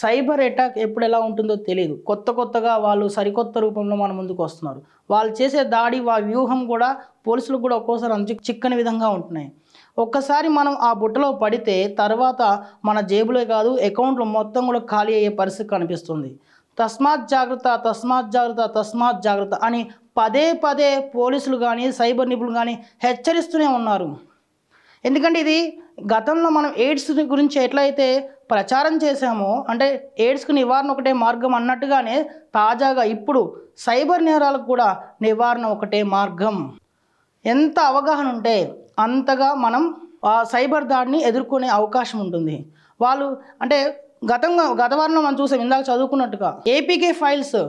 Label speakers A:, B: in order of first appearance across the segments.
A: Cyber attack ఎప్పుడు ఎలా ఉంటుందో తెలియదు కొత్త కొత్తగా వాళ్ళు సరికొత్త రూపంలో మన ముందుకు వస్తున్నారు. వాళ్ళు చేసే దాడి వా వ్యూహం కూడా పోలీసులకు కూడా ఒక్కోసారి అంచు చిక్కని విధంగా ఉంటున్నాయి. ఒక్కసారి మనం ఆ బుట్టలో పడితే తర్వాత మన జేబులే కాదు అకౌంట్లు మొత్తం కూడా ఖాళీ అయ్యే పరిస్థితి కనిపిస్తుంది. తస్మాత్ జాగ్రత్త తస్మాత్ జాగ్రత్త తస్మాత్ జాగ్రత్త అని పదే పదే పోలీసులు కానీ సైబర్ నిపుణులు కానీ హెచ్చరిస్తూనే ఉన్నారు. ఎందుకంటే ఇది గతంలో మనం ఎయిడ్స్ గురించి ఎట్లయితే ప్రచారం చేశామో అంటే ఎయిడ్స్కు నివారణ ఒకటే మార్గం అన్నట్టుగానే తాజాగా ఇప్పుడు సైబర్ నేరాలకు కూడా నివారణ ఒకటే మార్గం. ఎంత అవగాహన ఉంటే అంతగా మనం ఆ సైబర్ దాడిని ఎదుర్కొనే అవకాశం ఉంటుంది. వాళ్ళు అంటే గతంగా గత వారంలో మనం చూసాం ఇందాక చదువుకున్నట్టుగా ఏపీకే ఫైల్స్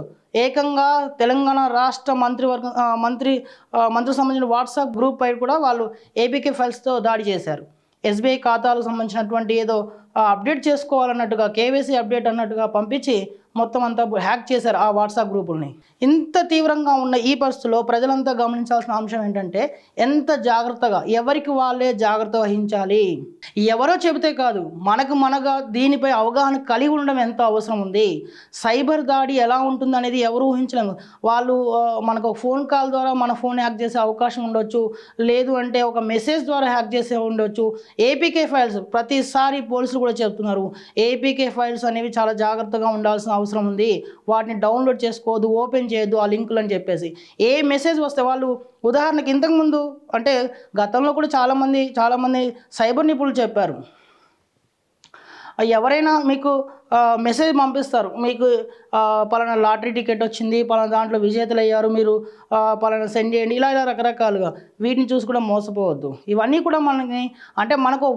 A: ఏకంగా తెలంగాణ రాష్ట్ర మంత్రివర్గ మంత్రి మంత్రికి సంబంధించిన వాట్సాప్ గ్రూప్ పై కూడా వాళ్ళు ఏపీకే ఫైల్స్తో దాడి చేశారు. ఎస్బీఐ ఖాతాలకు సంబంధించినటువంటి ఏదో అప్డేట్ చేసుకోవాలన్నట్టుగా కేవైసీ అప్డేట్ అన్నట్టుగా పంపించి మొత్తం అంతా హ్యాక్ చేశారు ఆ వాట్సాప్ గ్రూపుల్ని. ఇంత తీవ్రంగా ఉన్న ఈ పరిస్థితుల్లో ప్రజలంతా గమనించాల్సిన అంశం ఏంటంటే ఎంత జాగ్రత్తగా ఎవరికి వాళ్ళే జాగ్రత్త వహించాలి? ఎవరో చెబితే కాదు మనకు మనగా దీనిపై అవగాహన కలిగి ఉండడం ఎంత అవసరం ఉంది? సైబర్ దాడి ఎలా ఉంటుంది అనేది ఎవరు ఊహించలేము వాళ్ళు మనకు ఒక ఫోన్ కాల్ ద్వారా మన ఫోన్ హ్యాక్ చేసే అవకాశం ఉండొచ్చు. లేదు అంటే ఒక మెసేజ్ ద్వారా హ్యాక్ చేసే ఉండొచ్చు. ఏపీకే ఫైల్స్ ప్రతిసారి పోలీసులు కూడా చెప్తున్నారు. ఏపీకే ఫైల్స్ అనేవి చాలా జాగ్రత్తగా ఉండాల్సిన అవసరం ఉంది. వాటిని డౌన్లోడ్ చేసుకోవద్దు ఓపెన్ చేయొద్దు ఆ లింకులు అని చెప్పేసి. ఏ మెసేజ్ వస్తే వాళ్ళు ఉదాహరణకి ఇంతకుముందు అంటే గతంలో కూడా చాలామంది చాలామంది సైబర్ నిపుణులు చెప్పారు. ఎవరైనా మీకు మెసేజ్ పంపిస్తారు. మీకు పలానా లాటరీ టికెట్ వచ్చింది పలానా దాంట్లో విజేతలు అయ్యారు మీరు పలానా సెండ్ చేయండి ఇలా ఇలా రకరకాలుగా. వీటిని చూసి కూడా మోసపోవద్దు. ఇవన్నీ కూడా మనకి అంటే మనకు